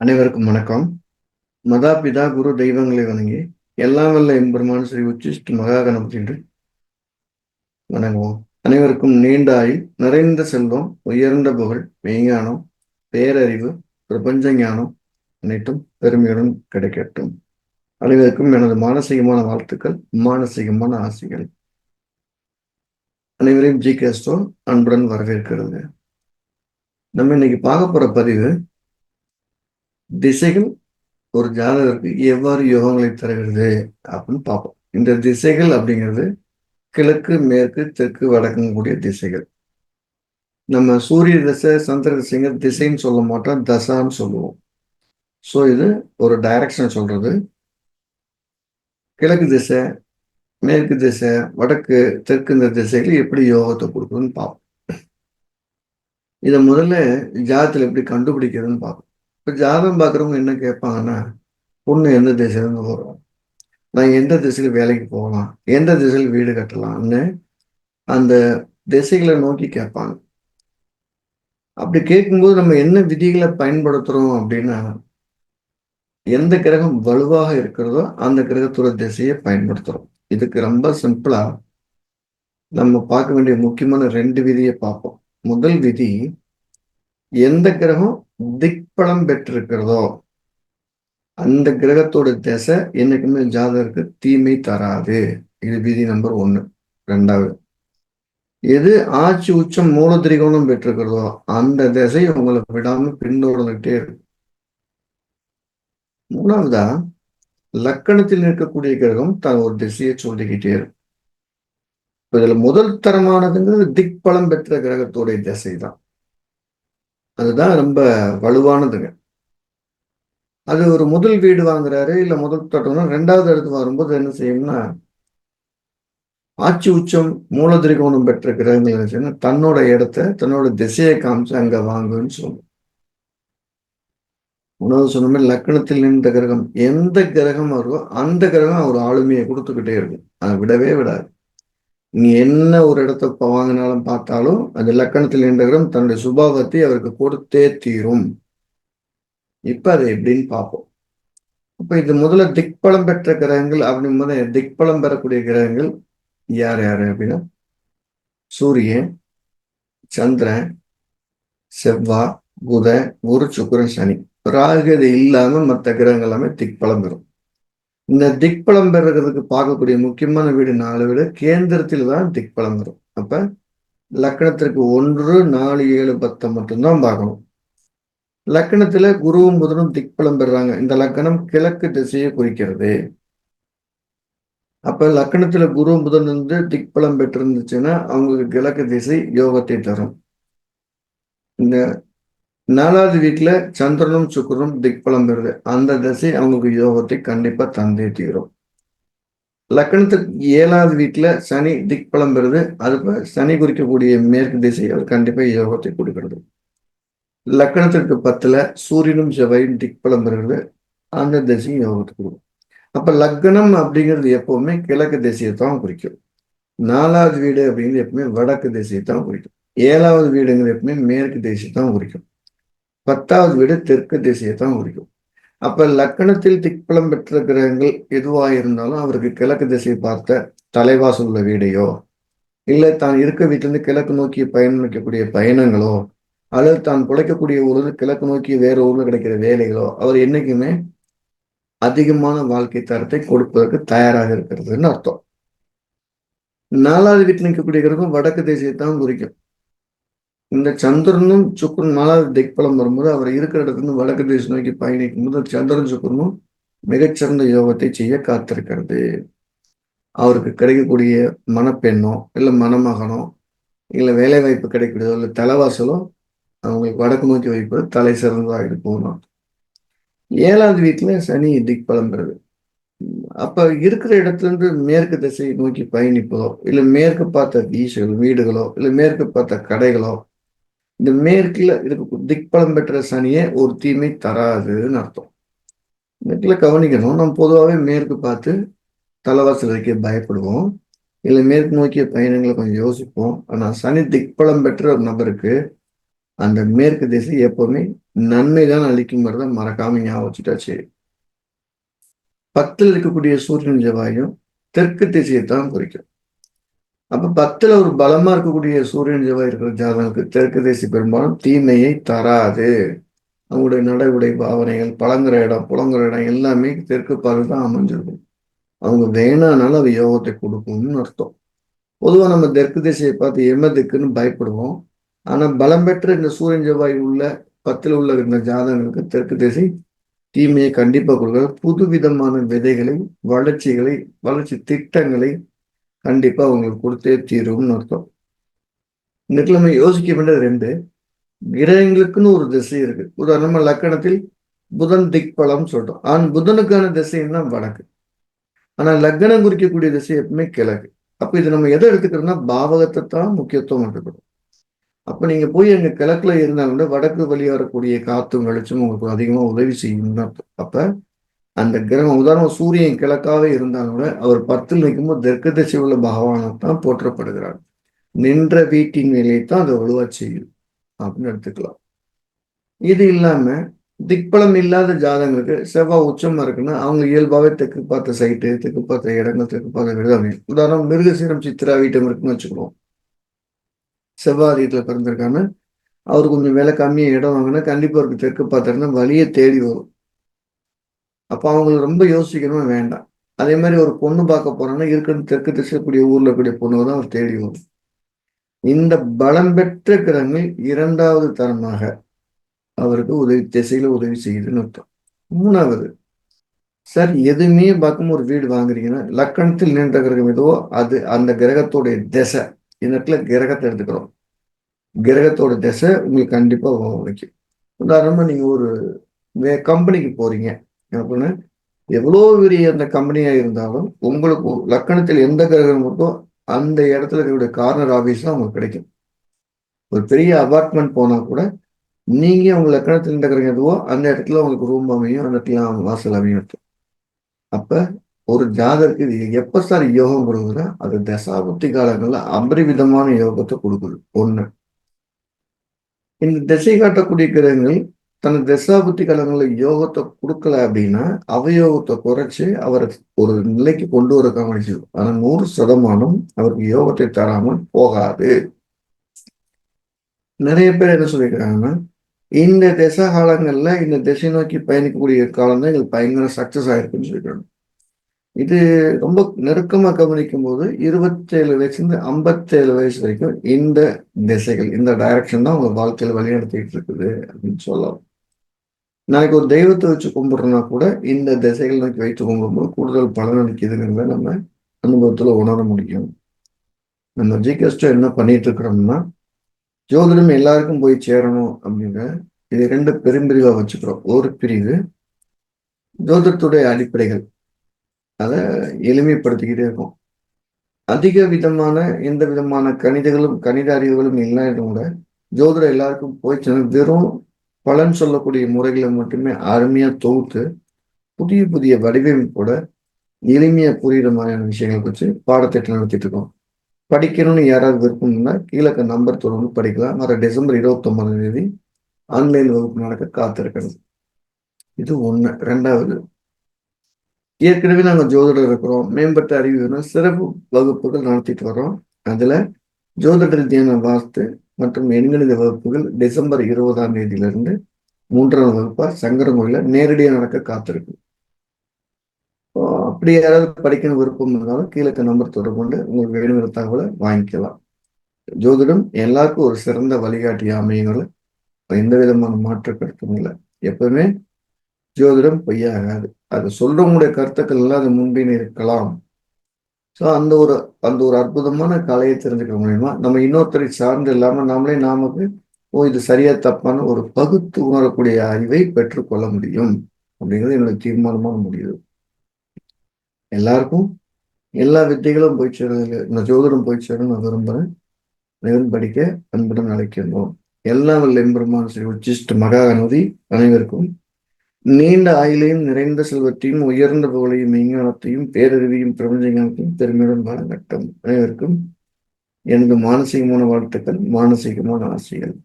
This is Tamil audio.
அனைவருக்கும் வணக்கம். மதாபிதா குரு தெய்வங்களை வணங்கி எல்லாம் வல்ல எம்பெருமான் ஸ்ரீ உச்சிஷ்ட மகா கணபதி என்று வணங்குவோம். அனைவருக்கும் நீண்ட ஆயுள் நிறைந்த செல்வம் உயர்ந்த புகழ் மெய்ஞானம் பேரறிவு பிரபஞ்ச ஞானம் அனைத்தும் பெருமையுடன் கிடைக்கட்டும். அனைவருக்கும் எனது மானசீகமான வாழ்த்துக்கள் மானசீகமான ஆசைகள். அனைவரையும் ஜி கேஸ்டோ அன்புடன் வரவேற்கிறது நம்ம இன்னைக்கு பார்க்க போற பதிவு திசைகள் ஒரு ஜாதகருக்கு எவ்வாறு யோகங்களை தருகிறது அப்படின்னு பார்ப்போம். இந்த திசைகள் அப்படிங்கிறது கிழக்கு மேற்கு தெற்கு வடக்குங்கக்கூடிய திசைகள். நம்ம சூரிய திசை சந்திர திசைங்க திசைன்னு சொல்ல மாட்டோம் தசான்னு சொல்லுவோம். ஸோ இது ஒரு டைரக்ஷன் சொல்றது. கிழக்கு திசை மேற்கு திசை வடக்கு தெற்கு இந்த திசைகள் எப்படி யோகத்தை கொடுக்குதுன்னு பார்ப்போம். இதை முதல்ல ஜாதத்தில் எப்படி கண்டுபிடிக்கிறதுன்னு பார்ப்போம். இப்போ ஜாதகம் பார்க்குறவங்க என்ன கேட்பாங்கன்னா பொண்ணு எந்த திசையிலேருந்து வரும்? நான் எந்த திசையில் வேலைக்கு போகலாம்? எந்த திசையில் வீடு கட்டலாம்னு அந்த திசைகளை நோக்கி கேட்பாங்க. அப்படி கேட்கும்போது நம்ம என்ன விதிகளை பயன்படுத்துகிறோம் அப்படின்னா எந்த கிரகம் வலுவாக இருக்கிறதோ அந்த கிரகத்தோட திசையை பயன்படுத்துகிறோம் இதுக்கு ரொம்ப சிம்பிளாக நம்ம பார்க்க வேண்டிய முக்கியமான ரெண்டு விதியை பார்ப்போம். முதல் விதி எந்த கிரகம் திக்பலம் பெற்றிருக்கிறதோ அந்த கிரகத்தோட திசை என்னைக்குமே ஜாதகருக்கு தீமை தராது. இது விதி நம்பர் ஒன்று ரெண்டாவது எது ஆட்சி உச்சம் மூல திரிகோணம் பெற்றிருக்கிறதோ அந்த திசை உங்களை விடாம பின்தொடர்ந்துகிட்டே இருக்கு. மூணாவதா லக்கணத்தில் இருக்கக்கூடிய கிரகம் தான் ஒரு திசையை சொல்லிக்கிட்டே இருக்கும் இதுல முதல் தரமானதுங்கிறது திக்பலம் பெற்ற கிரகத்தோடைய திசை தான் அதுதான் ரொம்ப வலுவானதுங்க. அது ஒரு முதல் வீடு வாங்குறாரு இல்ல முதல் தோட்டம்னா ரெண்டாவது இடத்து வரும்போது என்ன செய்யும்னா ஆட்சி உச்சம் மூலதிரிகோணம் பெற்ற கிரகங்கள் என்ன செய்யணும் தன்னோட இடத்த தன்னோட திசையை காமிச்சு அங்க வாங்குன்னு சொல்லும் உணவு சொன்ன லக்கணத்தில் நின்ற கிரகம் எந்த கிரகம் வருவோ அந்த கிரகம் அவர் ஆளுமையை கொடுத்துக்கிட்டே இருக்கும். அதை விடவே விடாது. நீ என்ன ஒரு இடத்த வாங்கினாலும் பார்த்தாலும் அது லக்கணத்தில் நின்ற கிரகம் தன்னுடைய சுபாவத்தை அவருக்கு கொடுத்தே தீரும். இப்ப அது எப்படின்னு பார்ப்போம். அப்ப இது முதல்ல திக்பலம் பெற்ற கிரகங்கள் அப்படிங்கும்போது திக்பலம் பெறக்கூடிய கிரகங்கள் யார் யாரு அப்படின்னா? சூரியன் சந்திரன் செவ்வாய் புத குரு சுக்கரன் சனி. ராகுது இல்லாம மற்ற கிரகங்கள் எல்லாமே திக்பலம் பெறும். இந்த திக்பலம் பெறுறதுக்கு பார்க்கக்கூடிய முக்கியமான வீடு நாலு வீடு. கேந்திரத்தில் தான் திக்பலம் வரும். அப்ப லக்கணத்திற்கு ஒன்று நாலு ஏழு பத்தை மட்டும்தான் பார்க்கணும். லக்கணத்துல குருவும் புதனும் திக்பலம் பெறுறாங்க. இந்த லக்கணம் கிழக்கு திசையை குறிக்கிறது. அப்ப லக்கணத்துல குரு புதன் வந்து திக்பலம் பெற்றிருந்துச்சுன்னா அவங்களுக்கு கிழக்கு திசை யோகத்தை தரும். இந்த நாலாவது வீட்டில் சந்திரனும் சுக்கரனும் திக்பலம் பெறுது அந்த திசை அவங்களுக்கு யோகத்தை கண்டிப்பா தந்தே தீரும். லக்கணத்துக்கு ஏழாவது வீட்டில் சனி திக்பலம் பெறுது அது சனி குறிக்கக்கூடிய மேற்கு திசைகள் கண்டிப்பாக யோகத்தை கொடுக்கிறது. லக்கணத்திற்கு பத்துல சூரியனும் செவ்வாயும் திக்பலம் பெறுகிறது அந்த திசையும் யோகத்தை கொடுக்கும். அப்ப லக்னம் அப்படிங்கிறது எப்பவுமே கிழக்கு திசையை தான் குறிக்கும். நாலாவது வீடு அப்படிங்கிறது எப்பவுமே வடக்கு திசையை தான் குறிக்கும். ஏழாவது வீடுங்கிறது எப்பவுமே மேற்கு திசையை தான் குறிக்கும். பத்தாவது வீடு தெற்கு திசையை தான் குறிக்கும். அப்ப லக்கணத்தில் திக்பலம் பெற்ற கிரகங்கள் எதுவாக இருந்தாலும் அவருக்கு கிழக்கு திசையை பார்த்த தலைவாசல் உள்ள வீடையோ இல்லை தான் இருக்க வீட்டிலிருந்து கிழக்கு நோக்கி பயணிக்கக்கூடிய பயணங்களோ அல்லது தான் பிழைக்கக்கூடிய ஊரில் கிழக்கு நோக்கி வேற ஊர்ல கிடைக்கிற வேலைகளோ அவர் என்னைக்குமே அதிகமான வாழ்க்கை தரத்தை கொடுப்பதற்கு தயாராக இருக்கிறதுன்னு அர்த்தம். நாலாவது வீட்டில் நிற்கக்கூடிய கிரகம் வடக்கு தேசியை தான் குறிக்கும். இந்த சந்திரனும் சுக்கரன் நாலாவது திக்பலம் வரும்போது அவர் இருக்கிற இடத்துல வடக்கு தேசம் நோக்கி பயணிக்கும் போது சந்திரன் சுக்கரனும் மிகச்சிறந்த யோகத்தை செய்ய காத்திருக்கிறது. அவருக்கு கிடைக்கக்கூடிய மணப்பெண்ணோ இல்லை மணமகனோ இல்லை வேலை வாய்ப்பு கிடைக்கிறதோ இல்லை தலைவாசலோ அவங்களுக்கு வடக்கு நோக்கி வைப்பது தலை சிறந்ததாக இருக்கும் ஏழாவது வீட்டில் சனி திக்பலம் பெறுது. அப்போ இருக்கிற இடத்துலேருந்து மேற்கு திசையை நோக்கி பயணிப்பதோ இல்லை மேற்கு பார்த்த வீசுகள் வீடுகளோ இல்லை மேற்கு பார்த்த கடைகளோ இந்த மேற்கில் இருக்க திக்பலம் பெற்ற சனியே ஒரு தீமை தராதுன்னு அர்த்தம். மேற்கில் கவனிக்கணும் நம்ம பொதுவாகவே மேற்கு பார்த்து தலைவாசல் வைக்க பயப்படுவோம். இல்லை மேற்கு நோக்கிய பயணங்களை கொஞ்சம் யோசிப்போம். ஆனால் சனி திக்பலம் பெற்ற ஒரு நபருக்கு அந்த மேற்கு திசை எப்பவுமே நன்மை தான் அளிக்குங்கிறத மறக்காம ஞாபகம் வச்சுட்டா சரி பத்தில் இருக்கக்கூடிய சூரியன் செவ்வாயும் தெற்கு திசையை தான் குறிக்கும். அப்ப பத்துல ஒரு பலமா இருக்கக்கூடிய சூரியன் செவ்வாய் இருக்கிற ஜாதகங்களுக்கு தெற்கு திசை பெரும்பாலும் தீமையை தராது. அவங்களுடைய நடை உடை பாவனைகள் பழங்குற இடம் புலங்குற இடம் எல்லாமே தெற்கு பார்வை தான் அமைஞ்சிருக்கும். அவங்க வேணானாலும் அது யோகத்தை கொடுக்கும்னு அர்த்தம். பொதுவாக நம்ம தெற்கு திசையை பார்த்து எம திக்குன்னு பயப்படுவோம். ஆனால் பலம் பெற்ற இந்த சூரியன் செவ்வாய் உள்ள பத்தில் உள்ள இந்த ஜாதகங்களுக்கு தெற்கு திசை தீமையை கண்டிப்பாக கொடுக்குறது புதுவிதமான விதைகளை வளர்ச்சிகளை வளர்ச்சி திட்டங்களை கண்டிப்பா அவங்களுக்கு கொடுத்தே தீரும்னு அர்த்தம். இன்னைக்கு நம்ம யோசிக்க வேண்டியது ரெண்டு. கிரகங்களுக்குன்னு ஒரு திசை இருக்கு. உதாரணமா லக்கணத்தில் புதன் திக்பலம் சொல்றோம். ஆன் புதனுக்கான திசைன்னா வடக்கு. ஆனா லக்னம் குறிக்கக்கூடிய திசை எப்பவுமே கிழக்கு. அப்ப இது நம்ம எதை எடுத்துக்கிறோம்னா பாவகத்தை தான் முக்கியத்துவம் எடுத்துக்கிறோம் அப்ப நீங்க போய் அங்க கிழக்குல இருந்தாலும் வடக்கு வழியா வரக்கூடிய காத்தும் வெளிச்சமும் உங்களுக்கு அதிகமா உதவி செய்யும் அப்ப அந்த கிரகம் உதாரணம் சூரியன் கிழக்காவே இருந்தாலும் கூட அவர் பத்தில் நிற்கும்போது தெற்கு திசை உள்ள பகவானத்தான் போற்றப்படுகிறார். நின்ற வீட்டின் வேலையை தான் அதை வலுவா செய்யும். அப்படின்னு எடுத்துக்கலாம். இது இல்லாம திக்பலம் இல்லாத ஜாதகங்களுக்கு செவ்வாய் உச்சமா இருக்குன்னா அவங்க இயல்பாவே தெற்கு பார்த்த சைட்டு தெற்கு பார்த்த இடங்கள் தெற்கு பார்த்த வீடு அமையும். உதாரணம் மிருகசீரம் சித்திரா வீட்டம் இருக்குன்னு வச்சுக்கிறோம் செவ்வாதீத்துல பிறந்திருக்காங்க அவர் கொஞ்சம் விலை கம்மியாக இடம் வாங்கினா கண்டிப்பாக அவருக்கு தெற்கு பார்த்துருந்தா வழியை தேடி வரும். அப்போ அவங்களுக்கு ரொம்ப யோசிக்கணும் வேண்டாம். அதே மாதிரி ஒரு பொண்ணு பார்க்க போறோம்னா இருக்கிற தெற்கு திசைக்கூடிய ஊர்ல இருக்கக்கூடிய பொண்ணு தான் அவர் தேடி வரும். இந்த பலம் பெற்ற கிரகங்கள் இரண்டாவது தரமாக அவருக்கு உதவி திசையில உதவி செய்யுதுன்னு அர்த்தம். மூணாவது சார் எதுவுமே பார்க்கும் ஒரு வீடு வாங்குறீங்கன்னா லக்கணத்தில் நின்ற கிரகம் எதுவோ அது அந்த கிரகத்தோடைய திசை. இந்த இடத்துல கிரகத்தை எடுத்துக்கிறோம். கிரகத்தோட திசை உங்களுக்கு கண்டிப்பாக வைக்கும். உதாரணமாக நீங்கள் ஒரு வே கம்பெனிக்கு போறீங்க. அப்படின்னு எவ்வளோ பெரிய அந்த கம்பெனியாக இருந்தாலும் உங்களுக்கு லக்கணத்தில் எந்த கிரகம் இருக்கோ அந்த இடத்துல இருக்கக்கூடிய கார்னர் ஆஃபீஸ் தான் உங்களுக்கு கிடைக்கும். ஒரு பெரிய அபார்ட்மெண்ட் போனால் கூட நீங்கள் உங்கள் லக்கணத்தில் எந்த கிரகம் எதுவோ அந்த இடத்துல உங்களுக்கு ரூம் அமையும் அந்த இடத்துல வாசல் அமையும் அப்போ ஒரு ஜாதகருக்கு இது எப்போ சார் யோகம் கொடுக்குதுன்னா அது தசாபுத்தி காலங்களில் அபரிவிதமான யோகத்தை கொடுக்குது. ஒன்று இந்த திசை காட்டக்கூடிய கிரகங்கள் தனது தசாபுத்தி காலங்களில் யோகத்தை கொடுக்கல அப்படின்னா அவயோகத்தை குறைச்சு அவரை ஒரு நிலைக்கு கொண்டு வர கவனிச்சு ஆனால் நூறு சதமானம் அவருக்கு யோகத்தை தராமல் போகாது. நிறைய பேர் என்ன சொல்லியிருக்காங்கன்னா இந்த திசை காலங்களில் இந்த திசை நோக்கி பயணிக்கக்கூடிய காலம் தான் எங்களுக்கு பயங்கர சக்சஸ் ஆயிருக்குன்னு சொல்லிக்கிறாங்க இது ரொம்ப நெருக்கமாக கவனிக்கும் போது இருபத்தேழு வயசுலேருந்து ஐம்பத்தேழு வயசு வரைக்கும் இந்த திசைகள் இந்த டைரக்ஷன் தான் உங்கள் வாழ்க்கையில் வழிநடத்திட்டு இருக்குது அப்படின்னு சொல்லலாம். நாளைக்கு ஒரு தெய்வத்தை வச்சு கும்பிடுறோம்னா கூட இந்த திசைகள் நோக்கி வைத்து கும்பிடும்போது கூடுதல் பலன் அளிக்குதுங்கிறத நம்ம அனுபவத்தில் உணர முடியும். நம்ம ஜிகஸ்டோ என்ன பண்ணிட்டு இருக்கிறோம்னா ஜோதிடம் எல்லாருக்கும் போய் சேரணும் அப்படிங்கிற இது ரெண்டு பெரும்பிரிவாக வச்சுக்கிறோம். ஒரு பிரிவு ஜோதிடத்துடைய அடிப்படைகள். அதை எளிமைப்படுத்திக்கிட்டே இருக்கும். அதிக விதமான எந்த விதமான கணிதங்களும் கணித அறிவுகளும் இல்லாத கூட ஜோதிடம் எல்லாருக்கும் போய் வெறும் பலன் சொல்லக்கூடிய முறைகளை மட்டுமே அருமையாக தொகுத்து புதிய புதிய வடிவமைப்போட எளிமையாக புரியுற மாதிரியான விஷயங்களை வச்சு பாடத்திட்டம் நடத்திட்டு இருக்கோம். படிக்கணும்னு யாராவது விருப்பம்னா கீழக்க நம்பர் தொடர்ந்து படிக்கலாம். வர டிசம்பர் இருபத்தொன்பதாம் தேதி ஆன்லைன் வகுப்பு நடக்க காத்திருக்கணும். இது ஒன்று ரெண்டாவது ஏற்கனவே நாங்கள் ஜோதிடர் இருக்கிறோம். மேம்பட்ட அறிவு சிறப்பு வகுப்புகள் நடத்திட்டு வரோம் அதில் ஜோதிட ரீதியான வாஸ்து மற்றும் எண்கணித வகுப்புகள் டிசம்பர் இருபதாம் தேதியிலிருந்து மூன்றாம் வகுப்பா சங்கரங்கோயில நேரடியாக நடக்க காத்திருக்கு. அப்படி யாராவது படிக்கணும் விருப்பம் இருந்தாலும் கீழே நம்பர் தொடர்பு கொண்டு உங்களுக்கு வேணுங்கிற தகவலை வாங்கிக்கலாம். ஜோதிடம் எல்லாருக்கும் ஒரு சிறந்த வழிகாட்டி அமையங்களை எந்த விதமான மாற்று கருத்தும் இல்லை. எப்பவுமே ஜோதிடம் பொய்யாகாது. அது சொல்றவங்களுடைய கருத்துக்கள் எல்லாம் அது முன்பின் இருக்கலாம். ஸோ அந்த ஒரு அந்த ஒரு அற்புதமான கலையை தெரிஞ்சுக்கிற மூலயமா நம்ம இன்னொருத்தரை சார்ந்து இல்லாமல் நாமளே நாமக்கு ஓ இது சரியா தப்பான ஒரு பகுத்து உணரக்கூடிய அறிவை பெற்றுக்கொள்ள முடியும் அப்படிங்கிறது என்னுடைய தீர்மானமான முடியுது எல்லாருக்கும் எல்லா வித்தைகளும் போய் சேர்றது இந்த ஜோதிடம் போய் சேரும் நான் விரும்புகிறேன் அனைவரும் படிக்க அன்புடன் அழைக்கின்றோம். எல்லாம் வல்ல எம்பெருமான் ஸ்ரீ உச்சிஷ்ட மகாகணபதி அனைவருக்கும் நீண்ட ஆயிலையும் நிறைந்த செல்வத்தையும் உயர்ந்த புகழையும் மெய்ஞானத்தையும் பேரறிவையும் பிரபஞ்ச பெருமையுடன் வழங்கட்டும் அனைவருக்கும் எனது மானசீகமான வாழ்த்துக்கள் மானசீகமான ஆசைகள்.